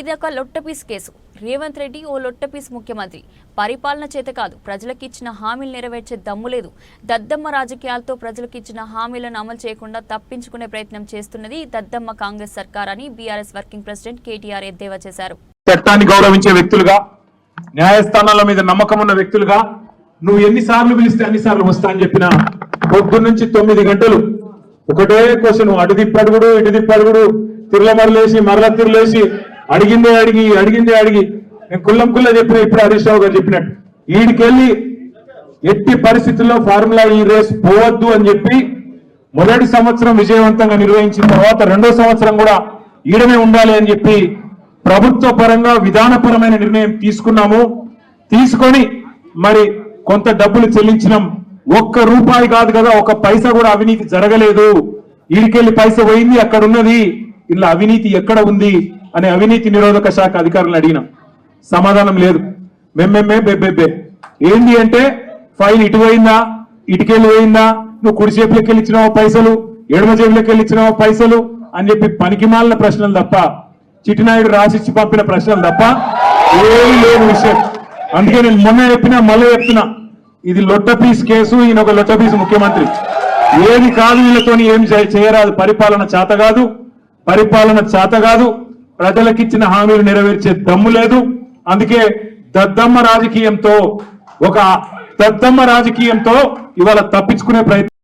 ఇది ఒక లొట్టపీస్ కేసు. రేవంత్ రెడ్డి ఓ లొట్టపీస్ ముఖ్యమంత్రి. పరిపాలన చేత కాదు ప్రజలకు ఇచ్చిన హామీలు నెరవేర్చే దమ్ము లేదు. దద్దమ్మ రాజకీయాలతో ప్రజలకు ఇచ్చిన హామీలను అమలు చేయకుండా తప్పించుకునే ప్రయత్నం చేస్తున్నది దద్దమ్మ కాంగ్రెస్ సర్కార్ అని బీఆర్ఎస్ వర్కింగ్ ప్రెసిడెంట్ కేటీఆర్ ఎద్దేవా చేశారు. చట్టాన్ని గౌరవించే వ్యక్తులుగా న్యాయస్థానాల మీద నమ్మకం ఉన్న వ్యక్తులుగా నువ్వు ఎన్నిసార్లు పిలిస్తే అన్నిసార్లు వస్తా అని చెప్పిన పొద్దు నుంచి తొమ్మిది గంటలు ఒకటే క్వశ్చన్ అటు తిప్పడుగుడు ఇటు తిప్పడుగుడు తిరులమరలేసి మరల తిరులేసి అడిగిందే అడిగి అడిగిందే అడిగి. నేను కుల్లం కుల్ల చెప్పిన ఇప్పుడు హరీష్ రావు గారు చెప్పినట్టు. ఈడికెళ్ళి ఎట్టి పరిస్థితుల్లో ఫార్ములా ఈ రేస్ పోవద్దు అని చెప్పి మొదటి సంవత్సరం విజయవంతంగా నిర్వహించిన తర్వాత రెండో సంవత్సరం కూడా ఈడమే ఉండాలి అని చెప్పి ప్రభుత్వ పరంగా విధానపరమైన నిర్ణయం తీసుకున్నాము. తీసుకొని మరి కొంత డబ్బులు చెల్లించినాం. ఒక్క రూపాయి కాదు కదా ఒక పైసా కూడా అవినీతి జరగలేదు. ఈడికెళ్ళి పైస పోయింది అక్కడ ఉన్నది ఇలా అవినీతి ఎక్కడ ఉంది? అనే అవినీతి నిరోధక శాఖ అధికారులను అడిగినాం. సమాధానం లేదు. మెమ్మెమ్మే బెబ్బెబ్బే ఏంటి అంటే ఫైల్ ఇటు పోయిందా? ఇటుకెళ్ళి పోయిందా? నువ్వు కుడి చేపులకి వెళ్ళిచ్చినావో పైసలు? ఎడమ చేపులకి వెళ్ళిచ్చినావు పైసలు? అని చెప్పి పనికిమాలిన ప్రశ్నలు తప్ప చిట్టినాయుడు రాసిచ్చి పంపిన ప్రశ్నలు తప్ప ఏమీ లేని విషయం. అందుకే నేను మొన్న చెప్పినా మళ్ళీ చెప్తున్నా. ఇది లొట్టపీస్ కేసు ఈయన ఒక లొట్టపీస్ ముఖ్యమంత్రి. ఏది కాదు వీళ్ళతో ఏం చేయరాదు. పరిపాలన చేత కాదు. పరిపాలన చేత కాదు. ప్రజలకిచ్చిన హామీలు నెరవేర్చే దమ్ము లేదు. అందుకే దద్దమ్మ రాజకీయంతో ఒక దద్దమ్మ రాజకీయంతో ఇవాళ తప్పించుకునే ప్రయత్నం